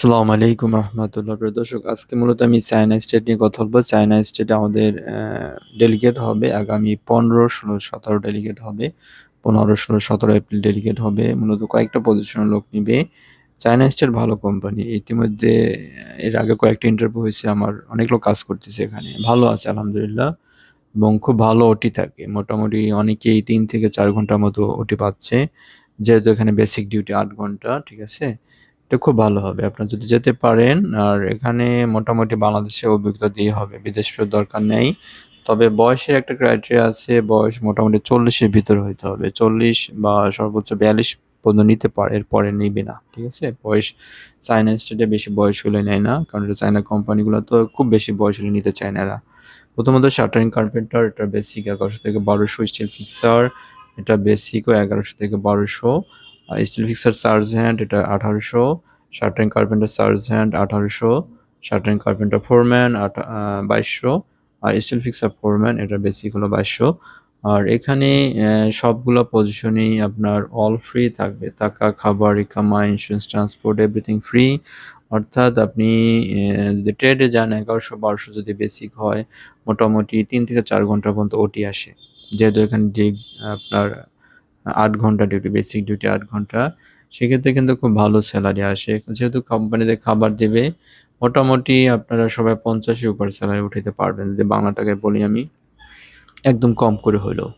আসসালামু আলাইকুম রহমতুল্লাহ প্রিয় দর্শক, আজকে মূলত আমি চায়না স্টেট নিয়ে কথা বলব। চায়না স্টেটে আমাদের ডেলিগেট হবে আগামী পনেরো, ষোলো, সতেরো ডেলিগেট হবে। পনেরো, ষোলো, সতেরো এপ্রিল ডেলিগেট হবে। মূলত কয়েকটা পজিশনের লোক নিবে। চায়না স্টেট ভালো কোম্পানি ইতিমধ্যে এর আগে কয়েকটা ইন্টারভিউ হয়েছে। আমার অনেক লোক কাজ করতেছে এখানে। ভালো আছে, আলহামদুলিল্লাহ। এবং খুব ভালো ওটি থাকে। মোটামুটি অনেকেই তিন থেকে চার ঘণ্টার মতো ওটি পাচ্ছে। যেহেতু এখানে বেসিক ডিউটি আট ঘণ্টা, ঠিক আছে? এটা খুব ভালো হবে। আপনার যদি যেতে পারেন, আর এখানে মোটামুটি বাংলাদেশে অভিজ্ঞতা দিয়ে হবে, বিদেশ দরকার নেই। তবে বয়সের একটা ক্রাইটেরিয়া আছে, বয়স মোটামুটি চল্লিশের ভিতরে হইতে হবে। চল্লিশ বা সর্বোচ্চ বিয়াল্লিশ পর্যন্ত নিতে পারে, এরপরে নিবে না, ঠিক আছে? বয়স চায়না স্টেটে বেশি বয়স হলে নেয় না, কারণ এটা চায়না কোম্পানিগুলো তো খুব বেশি বয়স হলে নিতে চায় না এরা। প্রথমত শাটারিং কার্পেন্টার এটা বেসিক এগারোশো থেকে বারোশো স্টিল ফিক্সার এটা বেসিকও এগারোশো থেকে বারোশো। স্টিল ফিক্সার চার্জ হ্যান্ড এটা আঠারোশো। শার্টিং কার্পেন্টার চার্জ হ্যান্ড আঠারোশো। শার্টিং কার্পেন্টার ফোরম্যান বাইশশো। আর স্টিল ফিক্সার ফোরম্যান এটা বেসিক হলো বাইশশো। আর এখানে সবগুলো পজিশনেই আপনার অল ফ্রি থাকবে। টাকা খাবার, ইকামা ইন্স্যুরেন্স ট্রান্সপোর্ট এভরিথিং ফ্রি অর্থাৎ আপনি যদি ট্রেডে যান, এগারোশো, বারোশো যদি বেসিক হয়, মোটামুটি তিন থেকে চার ঘণ্টা পর্যন্ত ওটি আসে। যেহেতু এখানে আপনার আট ঘণ্টা ডিউটি বেসিক ডিউটি আট ঘণ্টা। সেক্ষেত্রে কিন্তু খুব ভালো স্যালারি আসে। যেহেতু কোম্পানিতে খাবার দেবে, মোটামুটি আপনারা সবাই পঞ্চাশের উপর স্যালারি উঠাতে পারবেন। যদি বাংলা টাকায় বলি আমি, একদম কম করে হলেও।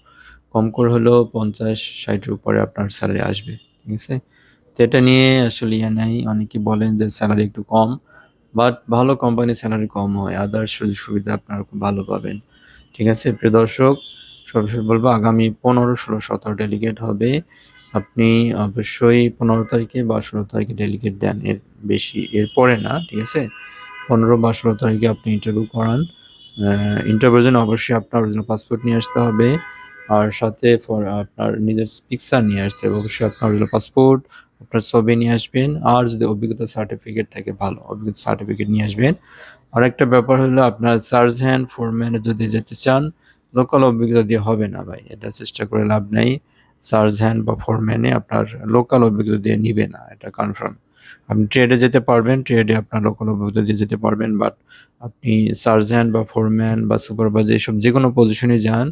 কম করে হলেও পঞ্চাশ, ষাটের উপরে আপনার স্যালারি আসবে, ঠিক আছে? তো এটা নিয়ে আসলে ইয়ে নাই। অনেকে বলেন যে স্যালারি একটু কম বাট ভালো কোম্পানির স্যালারি কম হয়। আদার্স সুযোগ সুবিধা আপনারা খুব ভালো পাবেন, ঠিক আছে? প্রিয় দর্শক সবশেষ বলব, আগামী পনেরো ষোলো সতেরো ডেলিগেট হবে। আপনি অবশ্যই পনেরো তারিখে বা ষোলো তারিখে ডেলিগেট দেন, এর বেশি এরপরে না, ঠিক আছে? পনেরো বা ষোলো তারিখে আপনি ইন্টারভিউ করান। ইন্টারভিউর জন্য অবশ্যই আপনার অরিজিনাল পাসপোর্ট নিয়ে আসতে হবে। আর সাথে ফর আপনার নিজের পিকচার নিয়ে আসতে হবে। অবশ্যই আপনার অরিজিনাল পাসপোর্ট আপনার ছবি নিয়ে আসবেন। আর যদি অভিজ্ঞতা সার্টিফিকেট থাকে, ভালো অভিজ্ঞতা সার্টিফিকেট নিয়ে আসবেন। আর একটা ব্যাপার হলো, আপনার চার্জ হ্যান্ড ফোরম্যানে যদি যেতে চান লোকাল অভিজ্ঞতা দিয়ে হবে না ভাই, এটা চেষ্টা করে লাভ নেই। সার্জ হ্যান্ড বা ফোরম্যানে আপনার লোকাল অভিজ্ঞতা দিয়ে নিবে না, এটা কনফার্ম আপনি ট্রেডে যেতে পারবেন ট্রেডে আপনার লোকাল অভিজ্ঞতা দিয়ে যেতে পারবেন বাট আপনি সার্জ হ্যান্ড বা ফোরম্যান বা সুপারভাইজার এসব যে কোনো পজিশনে যান,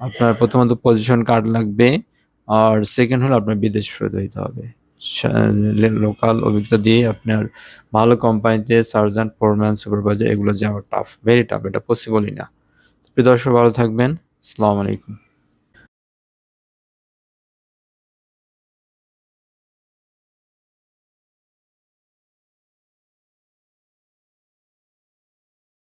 আপনার প্রথমত পজিশন কার্ড লাগবে, আর সেকেন্ড হলো আপনার বিদেশ ফেরত হইতে হবে। লোকাল অভিজ্ঞতা দিয়ে আপনার ভালো কোম্পানিতে সার্জেন্ট ফোরম্যান, সুপারভাইজার এগুলো যাওয়া টাফ ভেরি টাফ এটা পসিবলই না। প্রিয় দর্শক ভালো থাকবেন। আসসালামু আলাইকুম।